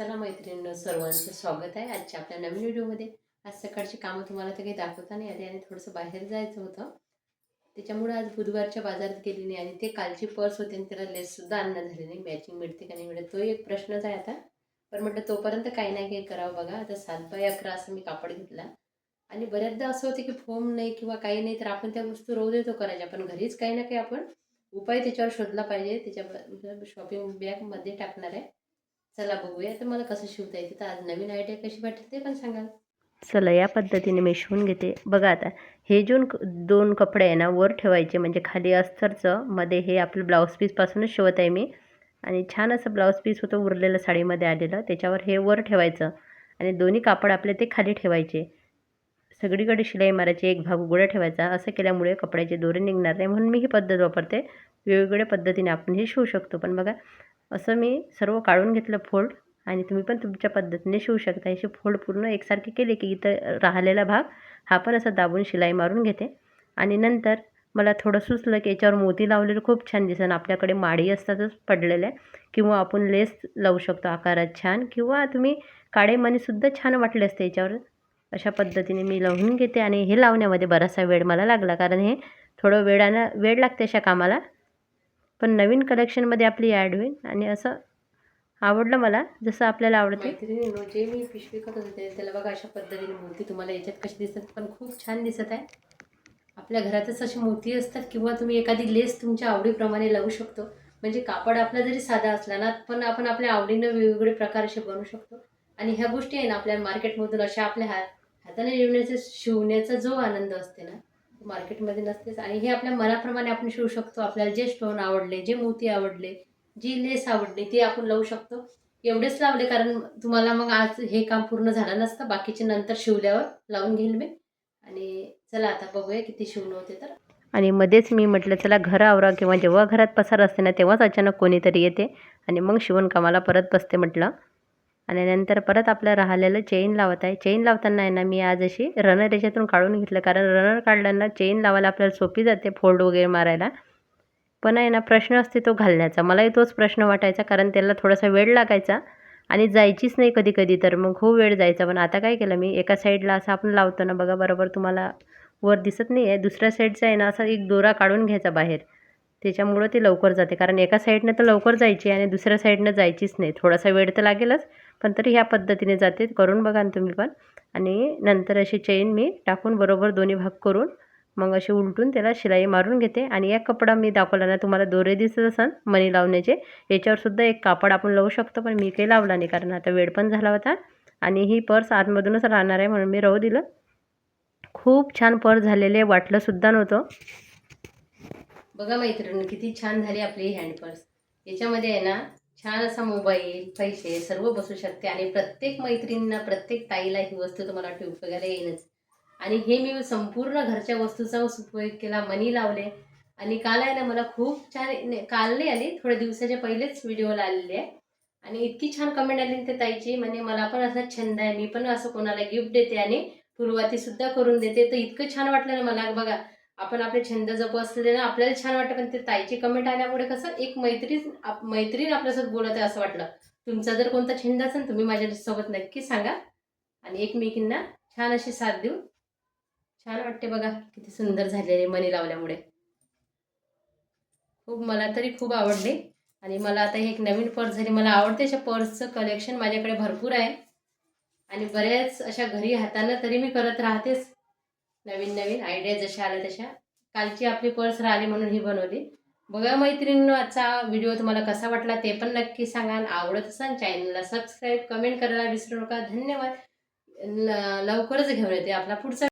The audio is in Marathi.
चला मैत्रिणींनो सर्वांचं स्वागत आहे आजच्या आपल्या नवीन व्हिडिओमध्ये. आज सकाळची कामं तुम्हाला तर काही दाखवता नाही आली आणि थोडंसं बाहेर जायचं होतं. त्याच्यामुळे आज बुधवारच्या बाजारात गेली नाही आणि ते कालची पर्स होती आणि त्याला लेससुद्धा आणणं झाली नाही. मॅचिंग मिळते का नाही मिळत तो एक प्रश्नच आहे आता. पण म्हटलं तोपर्यंत काही नाही काही करावं बघा. आता सात बाय अकरा असं मी कापड घेतला. आणि बऱ्याचदा असं होतं की फोम नाही किंवा काही नाही तर आपण त्या वस्तू रोज येतो करायच्या. पण घरीच काही ना काही आपण उपाय त्याच्यावर शोधला पाहिजे. त्याच्या शॉपिंग बॅगमध्ये टाकणार आहे. चला बघूया तर मला कसं शिवता येते. तर आज नवीन आयडिया कशी वाटते ते पण सांगाल चला या पद्धतीने मी शिवून घेते. बघा आता हे जो दोन कपडे आहे ना वर ठेवायचे म्हणजे खाली अस्तरचं मध्ये हे आपलं ब्लाऊज पीसपासूनच शिवत आहे मी. आणि छान असं ब्लाऊज पीस होतं उरलेलं साडीमध्ये आलेलं. त्याच्यावर हे वर ठेवायचं. आणि दोन्ही कापड आपले ते खाली ठेवायचे. सगळीकडे शिलाई मारायची एक भाग उघडा ठेवायचा. असं केल्यामुळे कपड्याचे दोरे निघणार नाही म्हणून मी ही पद्धत वापरते. वेगवेगळ्या पद्धतीने आपण हे शिवू शकतो. पण बघा असं मी सर्व काढून घेतलं फोल्ड आणि तुम्ही पण तुमच्या पद्धतीने शिवू शकता. अशी फोल्ड पूर्ण एकसारखे केले की इथं राहिलेला भाग हा पण असा दाबून शिलाई मारून घेते. आणि नंतर मला थोडं सुचलं की याच्यावर मोती लावलेलं खूप छान दिसन आपल्याकडे माडी असतातच पडलेल्या किंवा आपण लेस लावू शकतो आकारात छान किंवा तुम्ही काळेमणीसुद्धा छान वाटले असते याच्यावर. अशा पद्धतीने मी लावून घेते आणि हे लावण्यामध्ये बराचसा वेळ मला लागला. कारण हे थोडं वेळानं वेळ लागते अशा कामाला. पण नवीन कलेक्शनमध्ये आपली ॲड होईल. आणि असं आवडलं मला जसं आपल्याला आवडते. जे मी पिशवी करत होते त्याला बघा अशा पद्धतीने मोती तुम्हाला याच्यात कशी दिसत पण खूप छान दिसत आहे. आपल्या घरातच अशी मोती असतात किंवा तुम्ही एखादी लेस तुमच्या आवडीप्रमाणे लावू शकतो. म्हणजे कापड आपला जरी साधा असला ना पण आपण आपल्या आवडीनं वेगवेगळे प्रकार असे बनवू शकतो. आणि ह्या गोष्टी आहे ना आपल्या मार्केटमधून अशा आपल्या हात हाताने शिवण्याचा शिवण्याचा जो आनंद असते ना मार्केटमध्ये नसतेच. आणि हे आपल्या मनाप्रमाणे आपण शिवू शकतो. आपल्याला जे स्टोन आवडले जे मोती आवडले जी लेस आवडली ती आपण लावू शकतो. एवढेच लावले कारण तुम्हाला मग आज हे काम पूर्ण झालं नसतं. बाकीचे नंतर शिवल्यावर लावून घेईल मी. आणि चला आता बघूया किती शिवणं होते तर. आणि मध्येच मी म्हटलं चला घर आवरा किंवा जेव्हा घरात पसार असते ना तेव्हाच अचानक कोणीतरी येते आणि मग शिवणकामाला परत बसते म्हटलं. आणि नंतर परत आपलं राहिलेलं चेन लावत आहे. चेन लावताना आहे ना मी आज अशी रनर याच्यातून काढून घेतलं. कारण रनर काढल्यानं चेन लावायला आपल्याला सोपी जाते फोल्ड वगैरे मारायला. पण आहे ना प्रश्न असते तो घालण्याचा. मलाही तोच प्रश्न वाटायचा कारण त्याला थोडासा वेळ लागायचा आणि जायचीच नाही कधी कधी तर. मग खूप वेळ जायचा. पण आता काय केलं मी एका साईडला असं आपण लावतो ना बघा बरोबर तुम्हाला वर दिसत नाही आहे दुसऱ्या साईडचा आहे ना असा एक दोरा काढून घ्यायचा बाहेर. त्याच्यामुळं ते लवकर जाते. कारण एका साईडनं तर लवकर जायची आणि दुसऱ्या साईडनं जायचीच नाही. थोडासा वेळ तर लागेलच. पण तरी ह्या पद्धतीने जाते. करून बघा ना तुम्ही पण. आणि नंतर अशी चेन मी टाकून बरोबर दोन्ही भाग करून मग असे उलटून त्याला शिलाई मारून घेते. आणि एक कपडा मी दाखवला ना तुम्हाला दोरे दिसत असन मणी लावण्याचे याच्यावरसुद्धा एक कापड आपण लावू शकतो. पण मी काही लावला नाही कारण आता वेळ पण झाला होता. आणि ही पर्स आतमधूनच राहणार आहे म्हणून मी राहू दिलं. खूप छान पर्स झालेले वाटलंसुद्धा नव्हतं. बघा मैत्रिणी किती छान झाली आपली हँड पर्स याच्यामध्ये आहे ना छान असा मोबाईल पैसे सर्व बसू शकते आणि प्रत्येक मैत्रिणींना प्रत्येक ताईला ही वस्तू तुम्हाला वाटते उपयोगाला येईनच. आणि हे मी संपूर्ण घरच्या वस्तूचा उपयोग केला मनी लावले. आणि काल आहे ना मला खूप छान काल नाही आली थोड्या दिवसाच्या पहिलेच व्हिडिओला आलेली आहे. आणि इतकी छान कमेंट आली ते ताईची म्हणजे मला पण असा छंद आहे मी पण असं कोणाला गिफ्ट देते आणि सुद्धा करून देते. तर इतकं छान वाटलं ना मला बघा. आपण आपले छंद जपसले ना आपल्याला छान वाटतं पण ते ताईची कमेंट आल्यामुळे कसं एक मैत्रीण आप मैत्रीण आपल्यासोबत बोलत आहे असं वाटलं. तुमचा जर कोणता छंद असेल तुम्ही माझ्यासोबत नक्की सांगा. आणि एकमेकींना छान अशी साथ देऊ छान वाटते बघा किती सुंदर झालेले मनी लावल्यामुळे. खूप मला तरी खूप आवडले. आणि मला आता हे एक नवीन पर्स झाली मला आवडते अशा पर्सचं कलेक्शन माझ्याकडे भरपूर आहे. आणि बऱ्याच अशा घरी हाताना तरी मी करत राहतेच. नवीन नवीन आयडिया जशा आल्या तशा. कालची आपली पर्स राहिली म्हणून ही बनवली. बघा मैत्रिणींनो आजचा व्हिडिओ तुम्हाला कसा वाटला ते पण नक्की सांगा. आवडत असाल चॅनलला सबस्क्राईब कमेंट करायला विसरू नका. धन्यवाद. लवकरच घेऊन येते आपला पुढचा